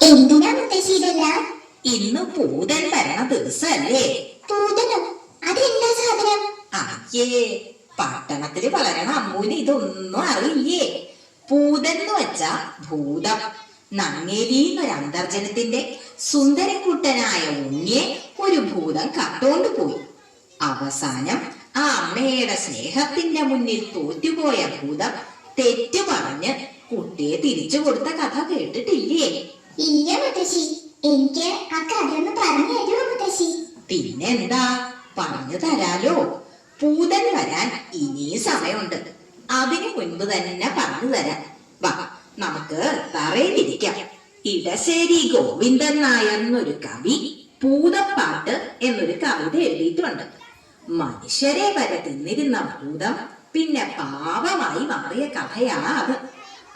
എന്തിനാ മുത്തശ്ശി ഇതെല്ലാം ഇന്ന് പൂതൻ വരണ ദിവസല്ലേ? പൂതനോ? അതെന്താ സാധനം? അയ്യേ പട്ടണത്തിൽ വളരണ. അമ്മൂന് ഇതൊന്നും അറിയില്ലേ? പൂതൻ എന്ന് വെച്ചാ ഭൂതം. നങ്ങേലി എന്നൊരു അന്തർജനത്തിന്റെ സുന്ദരക്കുട്ടനായ ഉണ്ണിയെ ഒരു ഭൂതം കട്ടോണ്ട് പോയി. അവസാനം ആ അമ്മയുടെ സ്നേഹത്തിന്റെ മുന്നിൽ തോറ്റുപോയ ഭൂതം തെറ്റു പറഞ്ഞ് കുട്ടിയെ തിരിച്ചു കൊടുത്ത കഥ കേട്ടിട്ടില്ലേ? ഇല്ല മുത്തശ്ശി. എനിക്ക് ആ കഥ ഒന്ന് പറഞ്ഞു തരുമോ മുത്തശ്ശി. പിന്നെന്താ? പറഞ്ഞു തരാലോ. പൂതൻ വരാൻ ഇനിയും സമയമുണ്ട്. അതിനു മുൻപ് തന്നെ പറഞ്ഞു തരാം. വാ നമുക്ക് തറയിലിരിക്കാം. ഇടശ്ശേരി ഗോവിന്ദൻ നായർ എന്നൊരു കവി പൂതപ്പാട്ട് എന്നൊരു കവിത എഴുതിയിട്ടുണ്ട്. മനുഷ്യരെ വരെ തിന്നിരുന്ന ഭൂതം പിന്നെ പാപമായി മാറിയ കഥയാ അത്.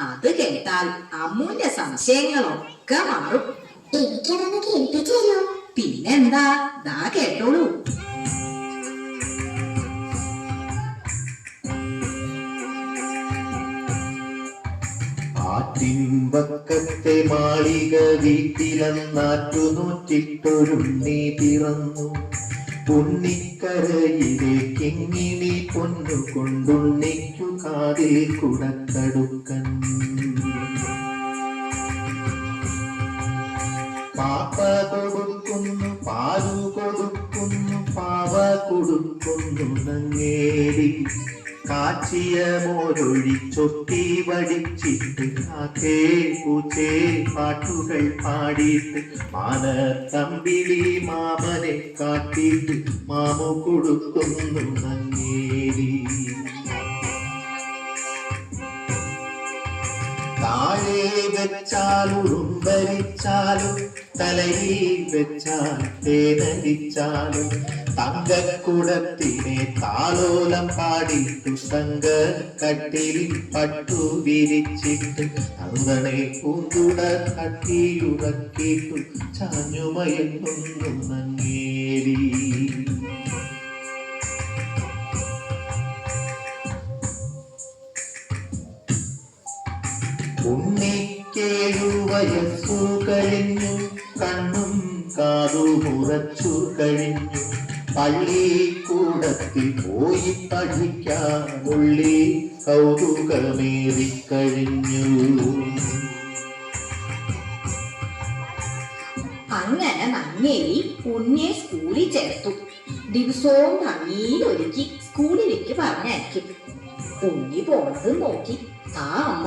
അത് കേട്ടാൽ അമ്മുന്റെ സംശയങ്ങളൊക്കെ മാറും. എനിക്കതൊന്ന് പിന്നെന്താ? ദാ കേട്ടോളൂ. ആറ്റിൻപക്കത്തെ മാളിക വീട്ടിലെന്നാറ്റു നൂറ്റിട്ടൊരുണ്ണി പിറന്നു. പുണ്ണിക്കരയിലെ കിങ്ങിണി പൊന്നു കൊണ്ടുണ്ണിക്കു കാതിൽ കുടക്കടുക്കൻ പാപ്പ കൊടുക്കുന്നു പാലു കൊടുക്കുന്നു പാവ കൊടുക്കുന്നു നങ്ങേടി. കാച്ചിയ മോരൊഴിച്ചൊത്തി വടിച്ചിട്ട് കാക്കേ പൂച്ചേ പാട്ടുകൾ പാടിയിട്ട് മാന തമ്പിളി മാമനെ കാട്ടിയിട്ട് മാമു കൊടുക്കുന്നു നങ്ങേരി താഴെ വെച്ചാലും ഉറുമ്പരിച്ചാലും തലയിൽ വെച്ചാൽ തേനരിച്ചാലും തങ്കക്കുടത്തിനെ താലോലം പാടിയിട്ടു തങ്ക കട്ടിൽ പട്ടു വിരിച്ചിട്ട് അറുതണെ പൂന്തുട കട്ടിയുറക്കിട്ടു ചാഞ്ഞുമയങ്ങുന്നു നങ്ങേരി ഉണ്ണിക്കേഴു വയസ്സു കഴിഞ്ഞു കണ്ണും കാതു മുറച്ചു കഴിഞ്ഞു. പള്ളിക്കൂടത്തിൽ പോയി പഠിക്കാൻ ഉള്ളി കൗതുകമേറിക്കഴിഞ്ഞു. അങ്ങനെ നങ്ങേരി ഉണ്ണിയെ സ്കൂളിൽ ചേർത്തു. ദിവസവും ഭംഗിയിലൊരുക്കി സ്കൂളിലേക്ക് പറഞ്ഞയക്കും. ഉണ്ണി പോണത് നോക്കി ആ അമ്മ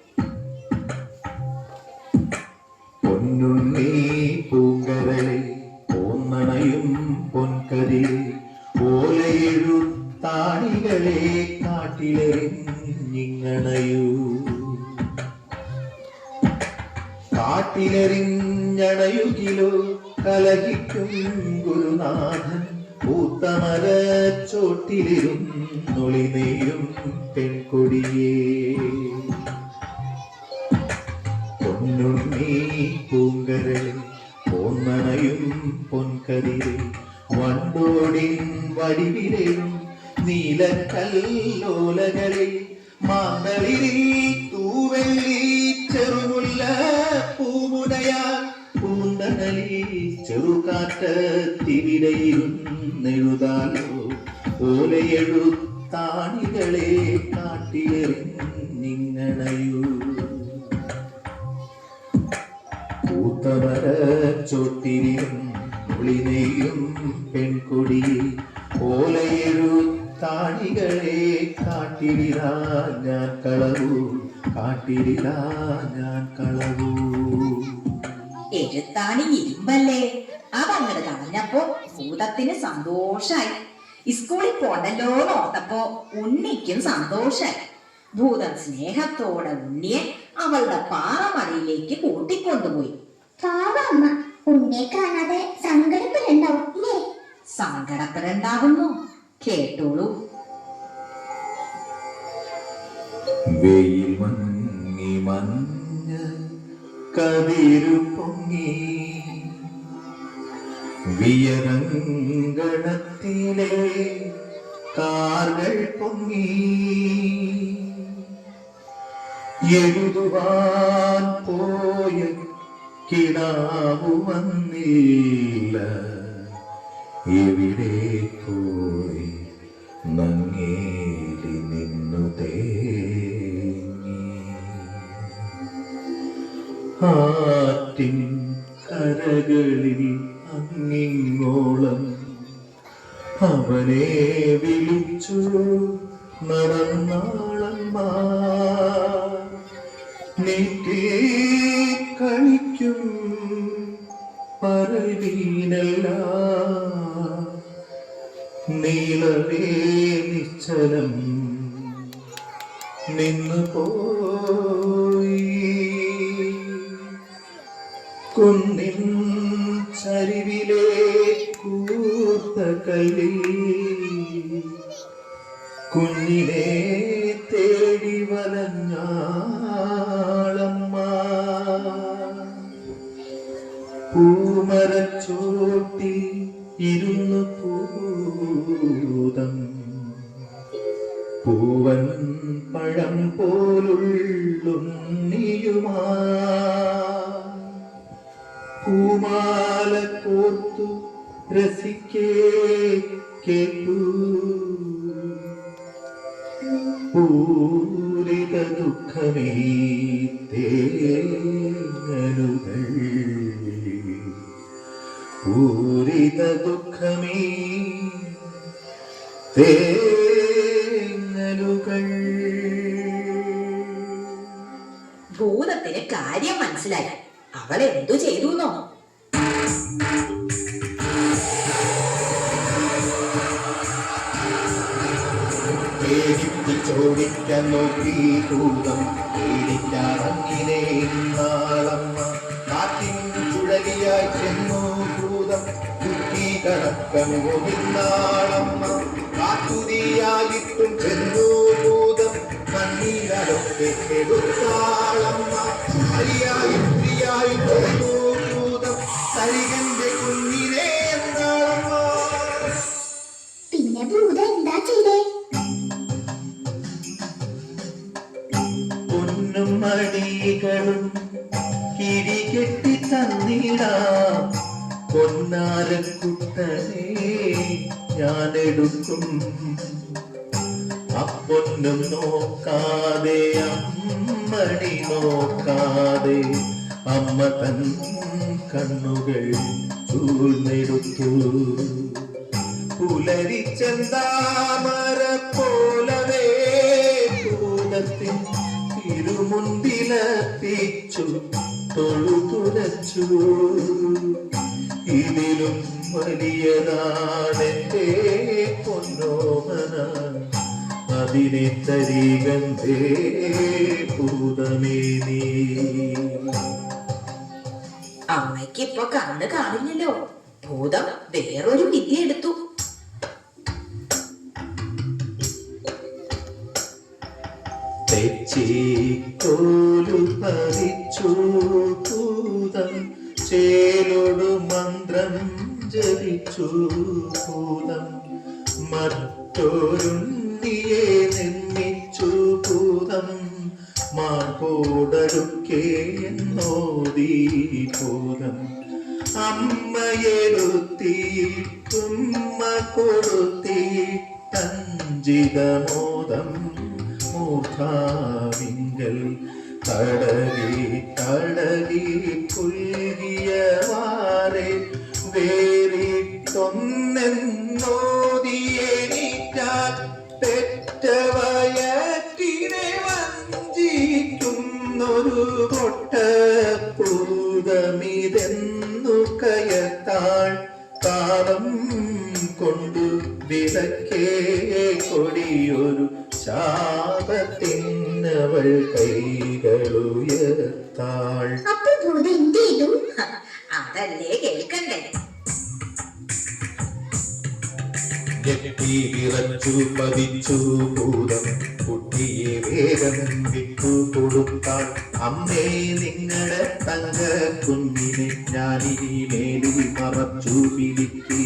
പൊന്നുണ്ണി പൂങ്കരളെ പോന്നണയും പൊൻകരിൽ ഓലയെഴുത്താണികളെ കാട്ടിലെറിഞ്ഞിങ്ങണയൂ. കാട്ടിലെറിഞ്ഞണയുകിലോ കലഹിക്കും ഗുരുനാഥൻ പൂത്തമര ചോട്ടിലിരുന്നൊളിനെയും പെൺകൊടിയേ. പൊന്നുണ്ണി പൂങ്കരളിൽ പൊന്നണയും പൊൻകരിലെ വണ്ടോടിൻ വടിവിരയും നീലക്കല്ലോലകളിൽ മാന്തളിരിൽ തൂവെള്ളി ചെറുമുല്ല പൂമുനയാൽ പൂന്തണലി ചെറുകാറ്റത്തിവിടയിരുന്നെഴുതാലോ ഓലയെഴുത്താണികളെ കാട്ടിലെറിഞ്ഞിങ്ങണയൂ ചോട്ടിരിയും ഒളിനെയും പെൺകൊടിയെ ഓലയെഴുത്താണികളെ കാട്ടിലിരാ ഞാൻ കളവു കാട്ടിരിതാ ഞാൻ കളവൂ. എഴുത്താണി ഇരുമ്പല്ലേ? അതങ്ങട് കളഞ്ഞപ്പോ ഭൂതത്തിന് സന്തോഷായി. സ്കൂളിൽ പോണ്ടല്ലോ ഓർത്തപ്പോ ഉണ്ണിക്കും സന്തോഷായി. ഭൂതം സ്നേഹത്തോടെ ഉണ്ണിയെ അവളുടെ പാറമലയിലേക്ക് കൂട്ടിക്കൊണ്ടുപോയി. പാവ അമ്മ ഉണ്ണിയെ കാണാതെ സങ്കടപ്പെടുണ്ടാവും ഇല്ലേ? സങ്കടപ്പെടണ്ടാവുന്നു കേട്ടോളൂ. വെയിൽ മങ്ങി മഞ്ഞ കതിരു പൊങ്ങി വിയരങ്കണത്തിലെ കാർകൾ പൊങ്ങി എഴുതുവാൻ പോയ കിടാവു വന്നില്ല. എവിടെ പോയി നങ്ങേലി നിന്നു തേങ്ങി? ആറ്റിൻ കരകളിൽ അങ്ങിങ്ങോളം അവനെ വിളിച്ചു നടന്നാളന്മാ നീട്ടി നീളവേ നിശ്ചലം. നിന്നു പോയി. കുന്നിൻ ചരിവിലെ കൂർത്ത കല്ലിൽ കുഞ്ഞിനെ തേടി വലഞ്ഞാളമ്മ. പൂമരച്ചോട്ടി ഇരുന്നു പൂതം പൂവൻ പഴം പോലുള്ളുണ്ണിയുമാ. പൂമാല കോർത്തു രസിക്കേ കേട്ടു. പൂരിത ദുഃഖമേ തേങ്ങലുകൾ പൂരിത ദുഃഖമേ. തേങ്ങലുകൾ. ഭൂതത്തിന് കാര്യം മനസ്സിലായി. അവൾ എന്തു ചെയ്തു എന്നോ ചോദിക്കാൻ നോക്കി ഭൂതം കണക്കൻ നാളമ്മ കാട്ടുതീയായിട്ടും ചെന്നു ഭൂതം കണ്ണീരൊക്കെ എടുത്താളമ്മ ഹരിയായി പ്രിയായി ചെന്നു ഭൂതം സരികന്റെ കുഞ്ഞിനെ എന്നാളമ്മ. പിന്നെ ഭൂത എന്താ ചെയ്തേ? പൊന്നും മടികളും കിരി കെട്ടി തന്നിടാം. പൊന്നാരക്കുട്ടനെ അപ്പൊന്നും നോക്കാതെ അമ്മണി നോക്കാതെ അമ്മ തൻ കണ്ണുകൾ ചൂഴ്ന്നെടുത്തു പുലരിച്ചന്താമര പോലവേ? ഭൂതത്തിൻ തിരുമുണ്ടിലപ്പിച്ചു തൊഴുതുരച്ചു. ഇതിലും വലിയതാണെന്റെ പൊന്നോമന അതിനെ തരീകന്ധേ ഭൂതമേ നീ. അമ്മയ്ക്ക് ഇപ്പൊ കണ്ണ് കാണില്ലല്ലോ. ഭൂതം വേറൊരു വിദ്യ എടുത്തു. തെച്ചിക്കോലു പറിച്ചു ഭൂതം ചേലോടു മന്ത്രം ജപിച്ചു പൂതം മറ്റൊരുണ്ണിയെ നിർമ്മിച്ചു പൂതം മാർക്കോടടുക്കേ എന്നോദീ പൂതം അമ്മയെടുത്തി ഉമ്മ കൊടുത്തി തഞ്ചിതമോദം മൂർധാവിങ്കൽ തടകി തടകി പുൽകിയ വാറെ വേറിട്ടൊന്നെന്നോദിയേറ്റാൽ പെറ്റവയറ്റിനെ വഞ്ചിക്കും പൊട്ടപ്പൂതമിതെന്നു കയത്താൾ താളം കൊണ്ടു വിളക്കേ കൊടിയൊരു ശാപത്തിനവൾ കൈകളുയർത്താൾ. അപ്പൊ അതല്ലേ കേൾക്കണ്ടേ? ഞെട്ടി വിറച്ചു പതിച്ചു ഭൂതം. കുട്ടിയെ വേഗം വിട്ടു കൊടുത്താൽ അമ്മേ നിങ്ങളുടെ തങ്ക കുഞ്ഞിനെ ഞാനിനി മേലിൽ മറച്ചു പിടിക്കി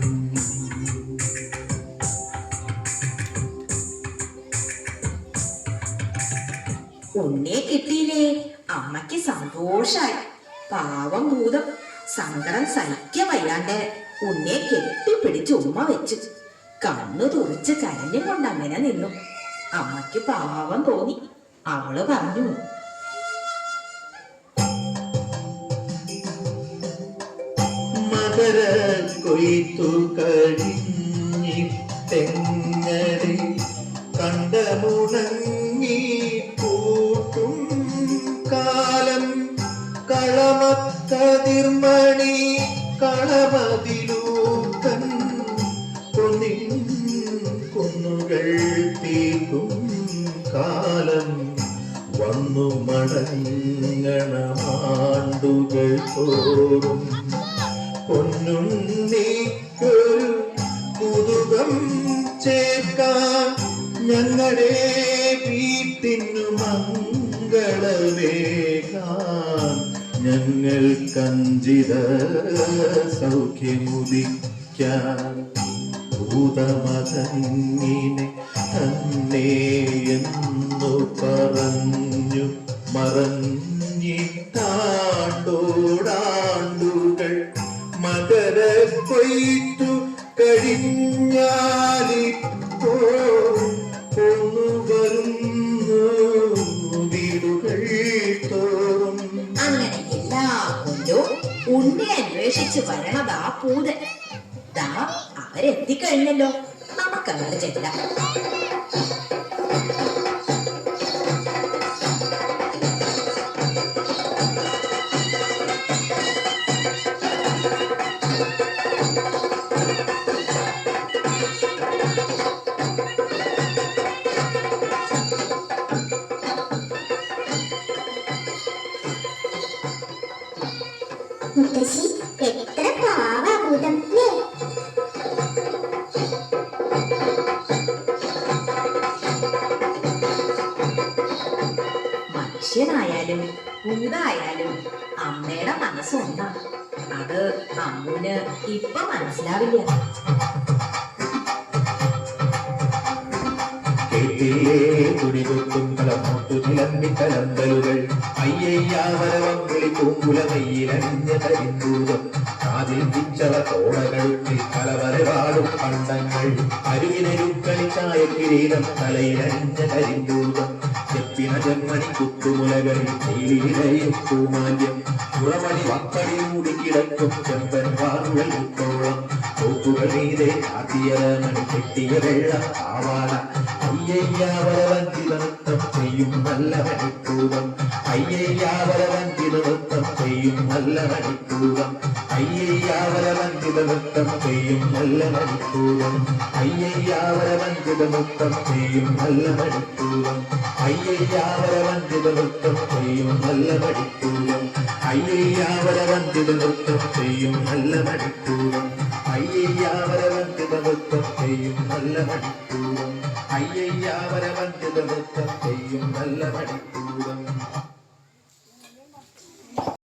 ഭൂതം ഉണ്ണിയെ കിട്ടിയില്ലേ? അമ്മയ്ക്ക് സന്തോഷായി. പാവം ഭൂതം. സങ്കടം സഹിക്കാൻ വയ്യാണ്ട് ഉണ്ണിയെ കെട്ടിപ്പിടിച്ച് ഉമ്മ വെച്ചു. കണ്ണു തുറിച്ച് കരഞ്ഞും കൊണ്ട് അങ്ങനെ നിന്നു. അമ്മയ്ക്ക് പാവം തോന്നി. അവൾ പറഞ്ഞു. മകര കൊയ്ത്തു കഴിഞ്ഞി തെങ്ങരെ കണ്ടമുണങ്ങി പൂട്ടും കാലം കളമക്കതിർമണി കളമതിലൂക്കൻ കൊന്നിൻ കൊന്നുകൾ തീർക്കും കാലം വന്നു മടങ്ങണമാണ്ടുകൾ തോറും. പൊന്നുണ്ണിക്കൊരു കുതുകം ചേർക്കാൻ ഞങ്ങളുടെ വീട്ടിനു മംഗളവേകാൻ ഞങ്ങൾ കഞ്ചിത സൗഖ്യമുദിക്കാൻ ഭൂതമതങ്ങിനെ തന്നെ എന്നു പറഞ്ഞു മറഞ്ഞിട്ടാണ്ടോടാണ്ടുകൾ കൊയ്ത്തു പോന്നു വരുന്നു വീടുകൾ തോറും. അങ്ങനെ എല്ലാ കൊല്ലവും ഉണ്ണി അന്വേഷിച്ച് വരണതാ പൂതൻ. ദാ അവരെത്തിക്കഴിഞ്ഞല്ലോ. നമുക്കങ്ങനെ ചെല്ലാം. മനുഷ്യനായാലും ഭൂതായാലും അമ്മയുടെ മനസ്സൊന്നാ അത് അമ്മൂന് ഇപ്പൊ മനസ്സിലാവില്ല. കലമ്പലുകൾ അയ്യയ്യാവരവം വിളിപ്പൂങ്കുലമയിലഞ്ഞ കരിന്തൂതം. കിരീടം തലയിലഞ്ഞ കരിന്തൂതം. ചെപ്പിന ജന്മണി കുത്തുമുലകളിൽ നീലിയിലയും പൂമാല്യം പുറമണി വപ്പടി മൂടിക്കിടക്കും ചെമ്പൻ വാറുകൾ മുത്തോളം തോക്കുകൾ മീതെ ആദ്യമണി കെട്ടിയ വെള്ള ആവാള അയ്യയ്യാവരവഞ്ചിത നൃത്തം ചെയ്യും നല്ല മണിക്കൂടം അയ്യയ്യാവരവഞ്ചിത നൃത്തം ചെയ്യും നല്ല മണിക്കൂടം അയ്യയ്യാവരവഞ്ചിത നൃത്തം ചെയ്യും നല്ല മണിക്കൂടം അയ്യയ്യാവരവഞ്ചിത നൃത്തം ചെയ്യും ஐயையாவர வந்திடலுத்தம் செய்யும் நல்ல மடிக்கூடம் ஐயையாவர வந்திடலுத்தம் செய்யும் நல்ல மடிக்கூடம் ஐயையாவர வந்திடலுத்தம் செய்யும் நல்ல மடிக்கூடம் ஐயையாவர வந்திடலுத்தம் செய்யும் நல்ல